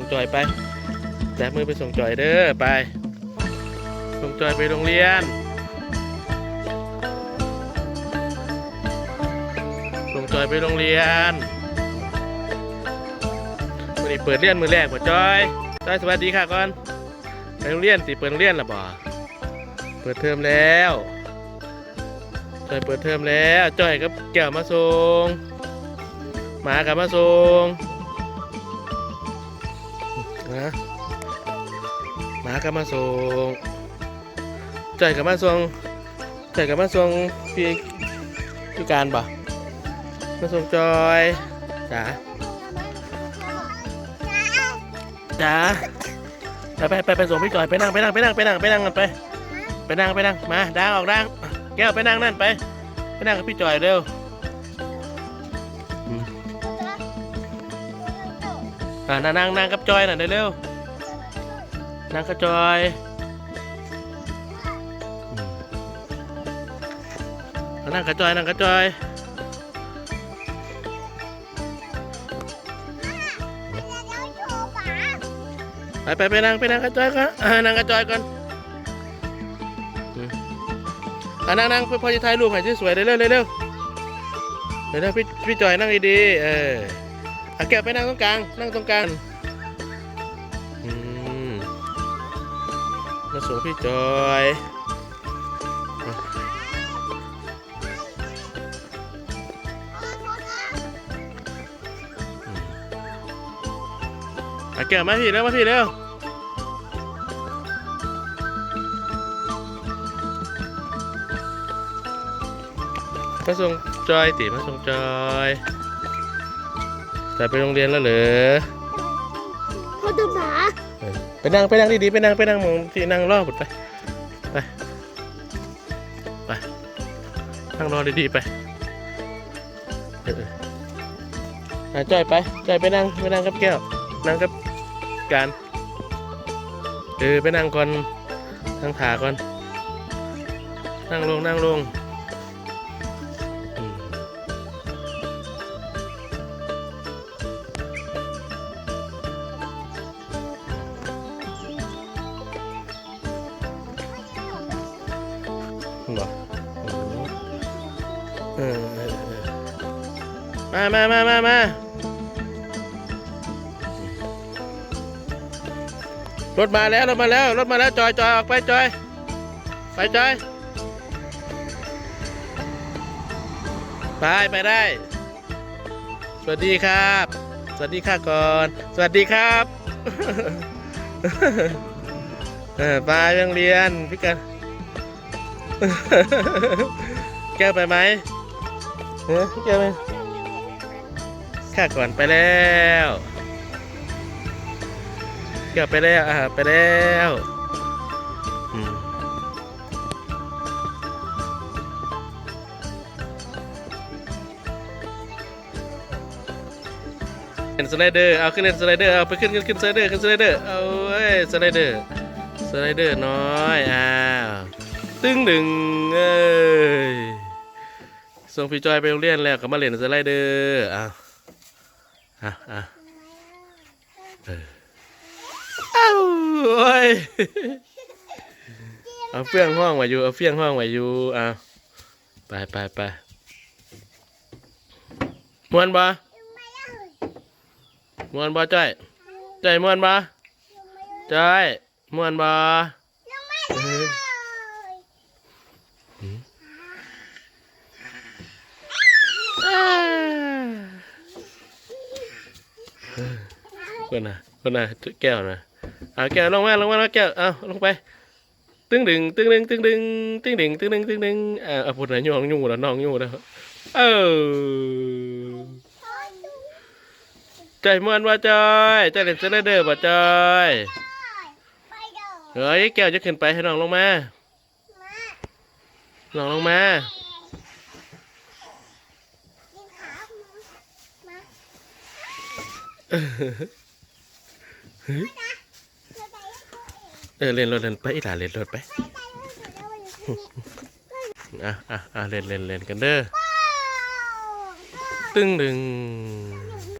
ส่งจอยไปแบมือไปส่งจอยเด้อไป ส่งจอยไปโรงเรียน ส่งจอยไปโรงเรียนวันนี้เปิดเรียนมือแรกบ่จอยจอยสวัสดีค่ะก่อนไปโรงเรียนสิเปิดโรงเรียนหรอบ่เปิดเทอมแล้วจอยเปิดเทอมแล้วจอยกับแก้วมาส่งหมากับมาส่ง นะหมากับมาส่งใจกับมาส่งใจกับมาส่งพี่พี่การบ่มาส่งจอยจ๋าจ๋าไปไปไปไปส่งพี่จอยไปนั่งไปนั่งไปนั่งไปนั่งไปนั่งกันไปไปนั่งไปนั่งมาดังออกดังแก้วไปนั่งนั่นไปไปนั่งกับพี่จอยเร็ว อ่านั่งนั่งนั่งกับจอยหน่อยเร็วๆนั่งกับจอยอืมอ่านั่งกับจอยนั่งกับจอยไปไปไปนั่งไปนั่งกระจอยก่อนอ่านั่งกระจอยก่อนอืมอ่านั่งนั่งพอจะถ่ายรูปให้สวยๆเร็วๆเร็วๆเร็วๆเร็วๆพี่พี่จอยนั่งดีๆเออเอาแก้วไปนั่งตรงกลาง นั่งตรงกลางอืมมาส่งพี่จอยอะเอาแก้วมาพี่เร็วมาพี่เร็วมาส่งจอยติมาส่งจอย จะไปโรงเรียนแล้วเหรอพ่อตัวหมาเออไปนั่งไปนั่งดีๆไปนั่งไปนั่งหมองที่นั่งรอหมดไปไปไปนั่งรอดีๆไปเออเอออะจอยไปจอยไปนั่งไปนั่งกับแก้วนั่งกับการเออไปนั่งก่อนนั่งขาก่อนนั่งลงนั่งลง ออมามามามามา รถมาแล้ว รถมาแล้ว รถมาแล้วจอยจอยออกไปจอย ไปจอย ไป ไปได้ สวัสดีครับ สวัสดีค่ะก่อน สวัสดีครับเออไปโรงเรียนพี่กัน แก้วไปไหม เออแก้วไปข้าก่อนไปแล้วเกือบไปแล้วอ่าไปแล้วเล่นสไลเดอร์ เอาขึ้นเล่นสไลเดอร์ เอาไปขึ้นขึ้นขึ้นสไลเดอร์ขึ้นสไลเดอร์ เอาเว้ยสไลเดอร์ สไลเดอร์น้อย อ้าว ตึ้งดึงเอ้ย ส่งพี่จอยไปโรงเรียนแล้วก็มาเล่นสไลเดอร์อ้าวอะอะเออเอ้าโอ้ยเอาเฟี้ยงห้องไว้อยู่เอาเฟี้ยงห้องไว้อยู่เอาไปไปไปมวนบ่มวนบ่จ้อยจ้อยมวนบ่จ้อยมวนบ่เอออ้า เพื่อนน่ะเพื่อนน่ะแก้วน่ะเอาแก้วลงมาลงมาแล้วแก้วเอาลงไป ตึ้งดึงตึ้งดึงตึ้งดึงตึ้งดึงตึ้งดึงตึ้งดึงอ่าเอาพูดไหนยองยู่แล้วน้องยู่แล้วเออใจมวนว่าจอยใจเล่นเซเลเดอร์บ่จอยไปเด้อเฮ้ยแก้วจะขึ้นไปให้น้องลงมาน้องลงมา กินขามา เออเล่นรถเล่นไปอีหล่าเล่นรถไปอะอะอะเล่นเล่นเล่นกันเด้อตึ้งดึง